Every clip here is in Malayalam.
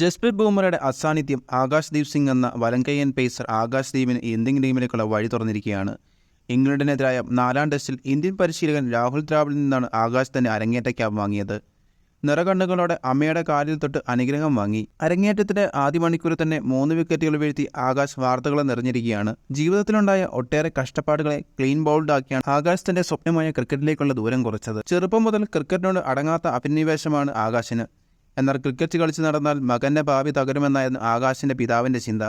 ജസ്പ്രീത് ബൂമറയുടെ അസാന്നിധ്യം ആകാശ്ദീപ് സിംഗ് എന്ന വലങ്കയ്യൻ പേസർ ആകാശ് ദീപിന് ഇന്ത്യൻ ടീമിലേക്കുള്ള വഴി തുറന്നിരിക്കുകയാണ്. ഇംഗ്ലണ്ടിനെതിരായ നാലാം ടെസ്റ്റിൽ ഇന്ത്യൻ പരിശീലകൻ രാഹുൽ ദ്രാവിഡിൽ നിന്നാണ് ആകാശ് തന്നെ അരങ്ങേറ്റ ക്യാബ് വാങ്ങിയത്. നിറകണ്ണുകളോടെ അമ്മയുടെ കാലിൽ തൊട്ട് അനുഗ്രഹം വാങ്ങി. അരങ്ങേറ്റത്തിന്റെ ആദ്യ മണിക്കൂറിൽ തന്നെ മൂന്ന് വിക്കറ്റുകൾ വീഴ്ത്തി ആകാശ് വാർത്തകളെ നിറഞ്ഞിരിക്കുകയാണ്. ജീവിതത്തിലുണ്ടായ ഒട്ടേറെ കഷ്ടപ്പാടുകളെ ക്ലീൻ ബൗൾഡ് ആക്കിയാണ് ആകാശ് തന്റെ സ്വപ്നമായ ക്രിക്കറ്റിലേക്കുള്ള ദൂരം കുറച്ചത്. ചെറുപ്പം മുതൽ ക്രിക്കറ്റിനോട് അടങ്ങാത്ത അഭിനിവേശമാണ് ആകാശിന്. എന്നാൽ ക്രിക്കറ്റ് കളിച്ച് നടന്നാൽ മകന്റെ ഭാവി തകരുമെന്നായിരുന്നു ആകാശിന്റെ പിതാവിന്റെ ചിന്ത.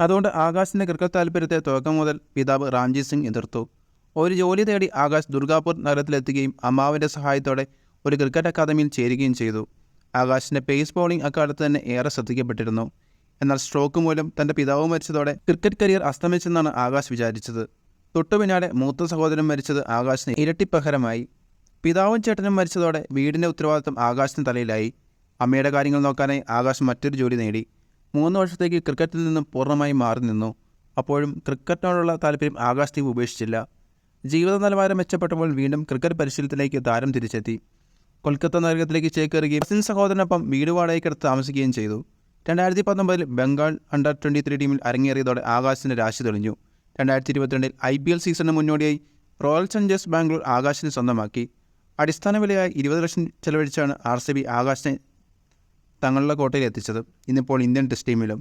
അതുകൊണ്ട് ആകാശിന്റെ ക്രിക്കറ്റ് താല്പര്യത്തെ തുടക്കം മുതൽ പിതാവ് റാംജി സിംഗ് എതിർത്തു. ഒരു ജോലി തേടി ആകാശ് ദുർഗാപൂർ നഗരത്തിലെത്തുകയും അമ്മാവിന്റെ സഹായത്തോടെ ഒരു ക്രിക്കറ്റ് അക്കാദമിയിൽ ചേരുകയും ചെയ്തു. ആകാശിന്റെ പേസ് ബോളിംഗ് അക്കാലത്ത് തന്നെ ഏറെ ശ്രദ്ധിക്കപ്പെട്ടിരുന്നു. എന്നാൽ സ്ട്രോക്ക് മൂലം തന്റെ പിതാവ് മരിച്ചതോടെ ക്രിക്കറ്റ് കരിയർ അസ്തമിച്ചെന്നാണ് ആകാശ് വിചാരിച്ചത്. തൊട്ടു പിന്നാലെ മൂത്ത സഹോദരൻ മരിച്ചത് ആകാശിന് ഇരട്ടിപ്പഹരമായി. പിതാവും ചേട്ടനും മരിച്ചതോടെ വീടിന്റെ ഉത്തരവാദിത്തം ആകാശിന് തലയിലായി. അമ്മയുടെ കാര്യങ്ങൾ നോക്കാനായി ആകാശ് മറ്റൊരു ജോലി നേടി. മൂന്ന് വർഷത്തേക്ക് ക്രിക്കറ്റിൽ നിന്നും പൂർണമായി മാറി നിന്നു. അപ്പോഴും ക്രിക്കറ്റിനോടുള്ള താല്പര്യം ആകാശ് ദീപ് ഉപേക്ഷിച്ചില്ല. ജീവിത നിലവാരം മെച്ചപ്പെട്ടപ്പോൾ വീണ്ടും ക്രിക്കറ്റ് പരിശീലനത്തിലേക്ക് താരം തിരിച്ചെത്തി. കൊൽക്കത്ത നഗരത്തിലേക്ക് ചേക്കേറുകയും അസിൻ സഹോദരനൊപ്പം വീട് വാടകയ്ക്കെടുത്ത് താമസിക്കുകയും ചെയ്തു. രണ്ടായിരത്തി പത്തൊമ്പതിൽ ബംഗാൾ അണ്ടർ ട്വന്റി ത്രീ ടീമിൽ അരങ്ങേറിയതോടെ ആകാശിന്റെ രാശി തെളിഞ്ഞു. രണ്ടായിരത്തി ഇരുപത്തിരണ്ടിൽ ഐ പി എൽ സീസണിന് മുന്നോടിയായി റോയൽ ചലഞ്ചേഴ്സ് ബാംഗ്ലൂർ ആകാശിനെ സ്വന്തമാക്കി. അടിസ്ഥാന വിലയായി ഇരുപത് ലക്ഷം ചെലവഴിച്ചാണ് ആർ സി ബി ആകാശിനെ തങ്ങളുടെ കോട്ടയിൽ എത്തിച്ചത് ഇന്നിപ്പോൾ ഇന്ത്യൻ ടെസ്റ്റ് ടീമിലും